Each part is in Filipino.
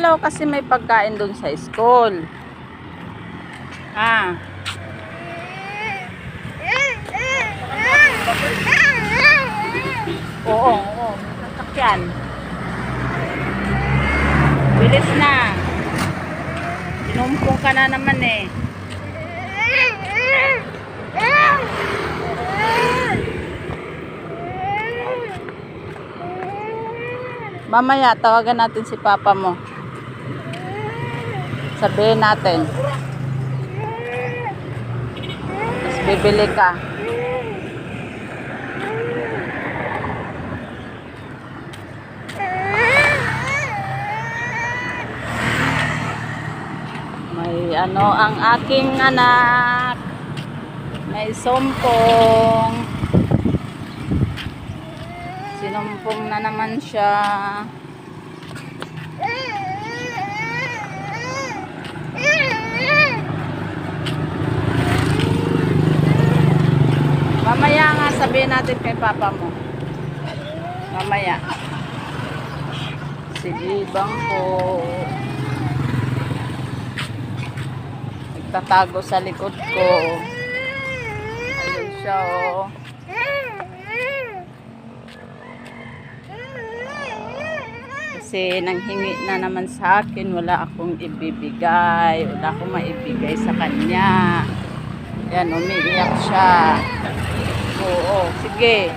Ko kasi may pagkain doon sa school. Ah. Oo, oo. Sasakyan. Bilis na. Sinumpong ka na naman eh. Mamaya, tawagan natin si papa mo. Sabihin natin. Tapos bibili ka. May ano ang aking anak. May sumpong. Sinumpong na naman siya. Mamaya nga sabihin natin kay papa mo. Mamaya. Sige, bang po. Nagtatago sa likod ko. Ayun siya, oh. Kasi nanghingi na naman sa akin, wala akong ibibigay, wala akong maibigay sa kanya. Yan, umiiyak siya. Oo, sige.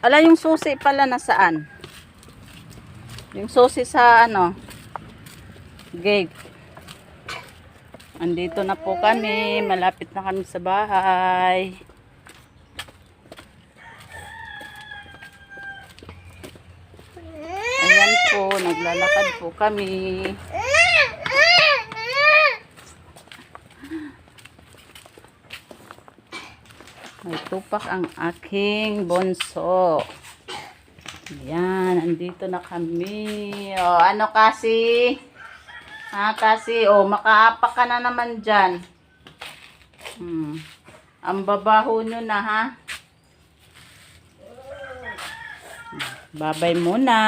Ala, yung susi pala nasaan? Yung susi sa ano? Gate. Andito na po kami. Malapit na kami sa bahay. Po, naglalakad po kami. May tupak ang aking bonso. Ayan, andito na kami. O, ano kasi? Ha, kasi, o, makaapak ka na naman dyan. Hmm. Ang babaho nyo na, ha? Babay muna.